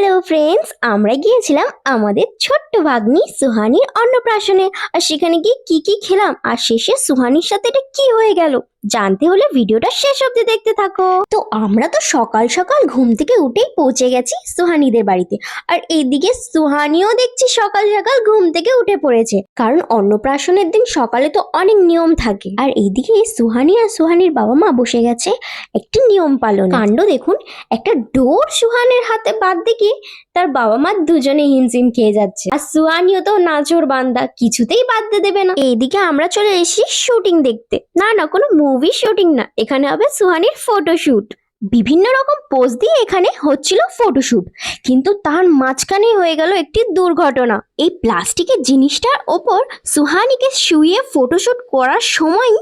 Hello friends আমরা গিয়েছিলাম আমাদের ছোট্ট ভাগ্নি সুহানির অন্নপ্রাশনে। আর সেখানে গিয়ে কি কি খেলাম? আর শেষে সুহানির সাথে এটা কি হয়ে গেল? জানতে হলে ভিডিওটা শেষ অবধি দেখতে থাকো। তো আমরা তো সকাল সকাল ঘুম থেকে উঠেই পৌঁছে গেছি সুহানিদের বাড়িতে। আর এইদিকে সুহানিও দেখছি সকাল সকাল ঘুম থেকে উঠে পড়েছে। কারণ অন্নপ্রাশনের দিন সকালে তো অনেক নিয়ম থাকে। আর এইদিকে সুহানি আর সুহানির বাবা মা বসে গেছে একটি নিয়ম পালন। কাণ্ড দেখুন, একটা ডোর সুহানের হাতে বাদ দিকে তার বাবা মা দুজনে হিমসিম খেয়ে যাচ্ছে। আর সুয়ানিও তো নাচোর বান্দা, কিছুতেই বাদ দেবে না। এইদিকে আমরা চলে এসেছি শুটিং দেখতে। না না, কোনো মুভি শুটিং না। এখানে হবে সুহানির ফটোশুট বিভিন্ন রকম পোজ দিয়ে এখানে হচ্ছিল ফটোশ্যুট কিন্তু তার মাঝখানে হয়ে গেল একটি দুর্ঘটনা। এই প্লাস্টিকের জিনিসটার ওপর সুহানিকে শুয়ে ফটোশ্যুট করার সময়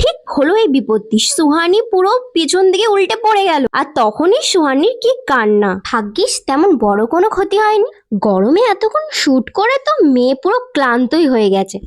ঠিক হলো এই বিপত্তি। সুহানি পুরো পিছন দিকে উল্টে পড়ে গেল। আর তখনই সুহানির কি কান্না। ভাগ্যিস তেমন বড় কোনো ক্ষতি হয়নি। গরমে এতক্ষণ শ্যুট করে তো মেয়ে পুরো ক্লান্তই হয়ে গেছে।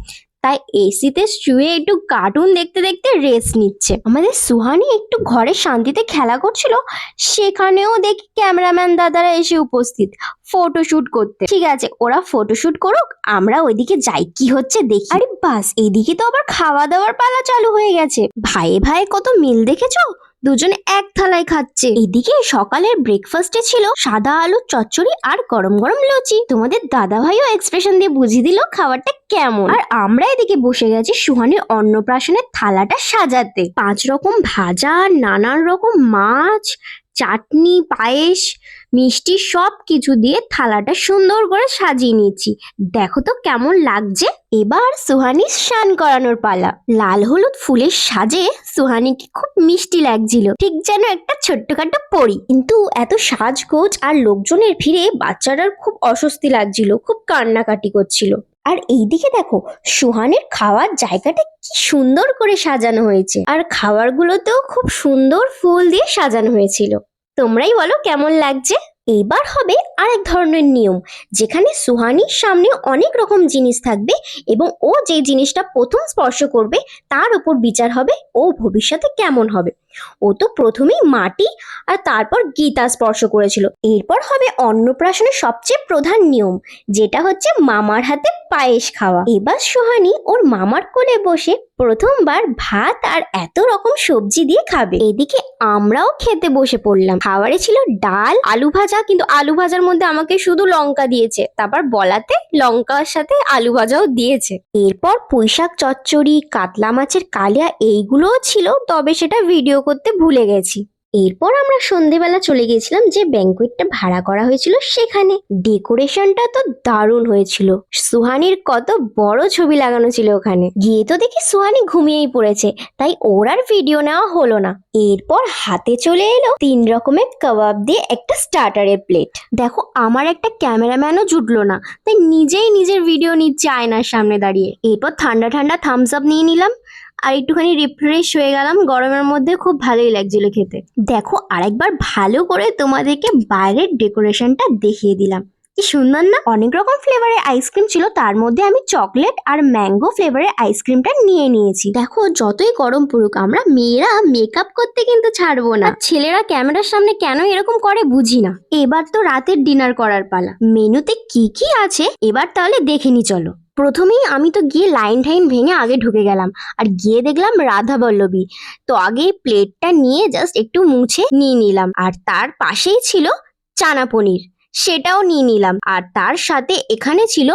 তাই এসিতে শুয়ে একটু কার্টুন দেখতে দেখতে রেস্ট নিচ্ছে। আমাদের সুহানি একটু ঘরে শান্তিতে খেলা করছিল, সেখানেও দেখি ক্যামেরাম্যান দাদারা এসে উপস্থিত ফটোশুট করতে। ঠিক আছে, ওরা ফটোশুট করুক, আমরা ওইদিকে যাই, কি হচ্ছে দেখি। আরে বাস এদিকে তো আবার খাওয়া দাওয়ার পালা চালু হয়ে গেছে। ভাই ভাই কত মিল দেখেছ? দুজনে এক থালায় খাচ্ছে। এদিকে সকালের ব্রেকফাস্টে ছিল সাদা আলু, চচ্চড়ি আর গরম গরম লুচি। তোমাদের দাদা ভাইও এক্সপ্রেশন দিয়ে বুঝিয়ে দিল খাবারটা কেমন। আর আমরা এদিকে বসে গেছি সুহানের অন্নপ্রাশনের থালাটা সাজাতে। পাঁচ রকম ভাজা, নানান রকম মাছ, চাটনি, পায়েস মিষ্টি সব কিছু দিয়ে থালাটা সুন্দর করে সাজিয়ে নিয়েছি। দেখো তো কেমন লাগছে। এবার সুহানি স্নান করানোর পালা। লাল হলুদ ফুলের সাজে সুহানিকে খুব মিষ্টি লাগছিল। ঠিক যেন একটা ছোট্টখাটো পরি। কিন্তু এত সাজগোজ আর লোকজনের ভিড়ে বাচ্চাটার খুব অস্বস্তি লাগছিল, খুব কান্নাকাটি করছিল। আর এইদিকে দেখো, সুহানের খাওয়ার জায়গাটা কি সুন্দর করে সাজানো হয়েছে। আর খাবারগুলোতেও খুব সুন্দর ফুল দিয়ে সাজানো হয়েছিল। তোমরাই বলো কেমন লাগছে? এবার হবে আরেক ধরনের নিয়ম, যেখানে সুহানির সামনে অনেক রকম জিনিস থাকবে এবং ও যে জিনিসটা প্রথম স্পর্শ করবে, তার উপর বিচার হবে, ও ভবিষ্যতে কেমন হবে। ও তো প্রথমেই মাটি আর তারপর গীতা স্পর্শ করেছিল। এরপর হবে অন্নপ্রাশনের সবচেয়ে প্রধান নিয়ম, যেটা হচ্ছে মামার হাতে পায়েস খাওয়া। এবার সোহানি ওর মামার কোলে বসে প্রথমবার ভাত আর এত রকম সবজি দিয়ে খাবে। এদিকে আমরাও খেতে বসে পড়লাম। খাবারে ছিল ডাল, আলু ভাজা, কিন্তু আলু ভাজার মধ্যে আমাকে শুধু লঙ্কা দিয়েছে। তারপর বলাতে লঙ্কার সাথে আলু ভাজাও দিয়েছে। এরপর পুঁইশাক, চচ্চড়ি, কাতলা মাছের কালিয়া, এইগুলোও ছিল, তবে সেটা ভিডিও করতে ভুলে গেছি। এরপর আমরা সন্ধেবেলা চলে গিয়েছিলাম যে ব্যাঙ্কুয়েটটা ভাড়া করা হয়েছিল সেখানে। ডেকোরেশনটা তো দারুণ হয়েছিল। সুহানির কত বড় ছবি লাগানো ছিল ওখানে। গিয়ে তো দেখি সুহানি ঘুমিয়েই পড়েছে, তাই ওর আর ভিডিও নেওয়া হলো না। এরপর হাতে চলে এলো তিন রকমের কাবাব দিয়ে একটা স্টার্টারের প্লেট দেখো, আমার একটা ক্যামেরাম্যানও জুটলো না, তাই নিজেই নিজের ভিডিও নিচ্ছে আয়নার সামনে দাঁড়িয়ে। এরপর ঠান্ডা ঠান্ডা থামস আপ নিয়ে নিলাম। আর একটুখানি রিফ্রেশ হয়ে গেলাম, গরমের মধ্যে খুব ভালোই লাগছিল খেতে। দেখো, আরেকবার ভালো করে তোমাদেরকে বাইরের ডেকোরেশনটা দেখিয়ে দিলাম। কি সুন্দর না? অনেক রকম ফ্লেভারের আইসক্রিম ছিল, তার মধ্যে আমি চকলেট আর ম্যাঙ্গো ফ্লেভারের আইসক্রিমটা নিয়ে নিয়েছি। দেখো, যতই গরম পড়ুক, আমরা মেয়েরা মেকআপ করতে কিন্তু ছাড়বো না। ছেলেরা ক্যামেরার সামনে কেন এরকম করে বুঝি না। এবার তো রাতের ডিনার করার পালা। মেনুতে কি কি আছে, এবার তাহলে দেখে নি চলো। প্রথমেই আমি তো গিয়ে লাইন ঠাইন ভেঙে আগে ঢুকে গেলাম। আর গিয়ে দেখলাম রাধা বল্লভী তো আগে প্লেটটা নিয়ে জাস্ট একটু মুছে নিয়ে নিলাম। আর তার পাশেই ছিল চানা পনির। সেটাও নিয়ে নিলাম। আর তার সাথে এখানে ছিল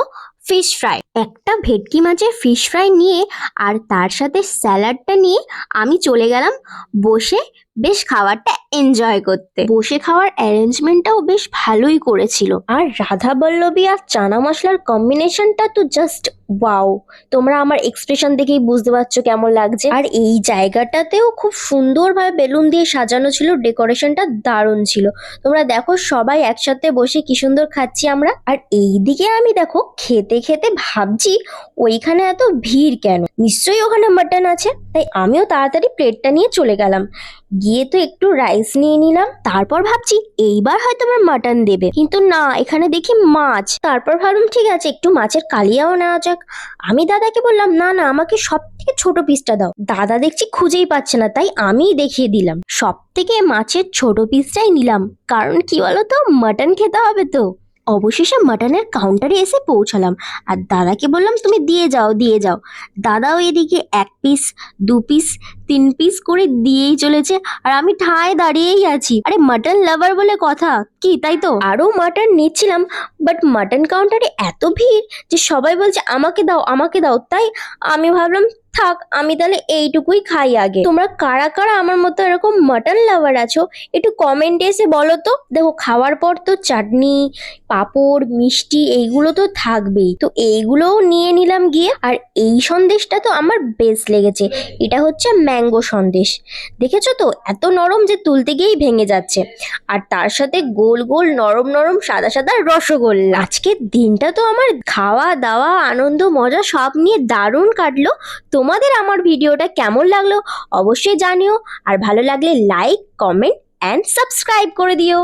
ফিশ ফ্রাই একটা ভেটকি মাছের ফিশ ফ্রাই নিয়ে আর তার সাথে স্যালাডটা নিয়ে আমি চলে গেলাম বসে বেশ খাবারটা এনজয় করতে। বসে খাওয়ার অ্যারেঞ্জমেন্টটাও বেশ ভালোই করেছিল। আর রাধা বল্লভী আর চানা মশলার কম্বিনেশনটা তো জাস্ট ওয়াও তোমরা আমার এক্সপ্রেশন দেখেই বুঝতে পারছ কেমন লাগছে। আর এই জায়গাটাতেও খুব সুন্দরভাবে বেলুন দিয়ে সাজানো ছিল, ডেকোরেশনটা দারুণ ছিল। তোমরা দেখো সবাই একসাথে বসে কি সুন্দর খাচ্ছি আমরা। আর এই দিকে আমি দেখো খেতে খেতে ভাবছি ওইখানে এত ভিড় কেন? নিশ্চয়ই ওখানে মাটন আছে। তাই আমিও তাড়াতাড়ি প্লেটটা নিয়ে চলে গেলাম। গিয়ে তো একটু রাইস নিয়ে নিলাম। তারপর ভাবছি এইবার হয়তো আমার মাটন দেবে। কিন্তু না, এখানে দেখি মাছ। তারপর ভাবলাম, ঠিক আছে, একটু মাছের কালিয়াও নেওয়া যাক। আমি দাদাকে বললাম, না না, আমাকে সব থেকে ছোট পিসটা দাও। দাদা দেখছি খুঁজেই পাচ্ছে না, তাই আমিই দেখিয়ে দিলাম। সব থেকে মাছের ছোট পিসটাই নিলাম। কারণ কি বলতো মাটন খেতে হবে তো। অবশেষে মাটনের কাউন্টারে এসে পৌঁছালাম। আর দাদাকে বললাম, তুমি দিয়ে যাও দিয়ে যাও। দাদাও এদিকে এক পিস দু পিস তিন পিস করে দিয়েই চলেছে। আর আমি ঠায় দাঁড়িয়েই আছি। আরে মাটন লাভার বলে কথা? কি, তাই তো? আরও মাটন নিচ্ছিলাম বাট মাটন কাউন্টারে এত ভিড় যে সবাই বলছে, আমাকে দাও আমাকে দাও। তাই আমি ভাবলাম থাক, আমি তাহলে এইটুকুই খাই আগে। তোমরা কারা কারা আমার মতো এরকম মাটন লাভার আছো, একটু কমেন্টে এসে বলো তো। দেখো, খাওয়ার পর তো চাটনি, পাঁপড়, মিষ্টি, এইগুলো তো থাকবেই। তো এইগুলোও নিয়ে নিলাম গিয়ে, আর এই সন্দেশটা তো আমার বেশ লেগেছে। এটা হচ্ছে ম্যাঙ্গো সন্দেশ। দেখেছ তো? এত নরম যে তুলতে গিয়েই ভেঙে যাচ্ছে। আর তার সাথে গোল গোল, নরম নরম, সাদা সাদা রসগোল্লা। আজকের দিনটা তো আমার খাওয়া দাওয়া, আনন্দ, মজা সব নিয়ে দারুণ কাটলো। তোমাদের আমার ভিডিওটা কেমন লাগল অবশ্যই জানিও। আর ভালো লাগলে লাইক কমেন্ট অ্যান্ড সাবস্ক্রাইব করে দিও।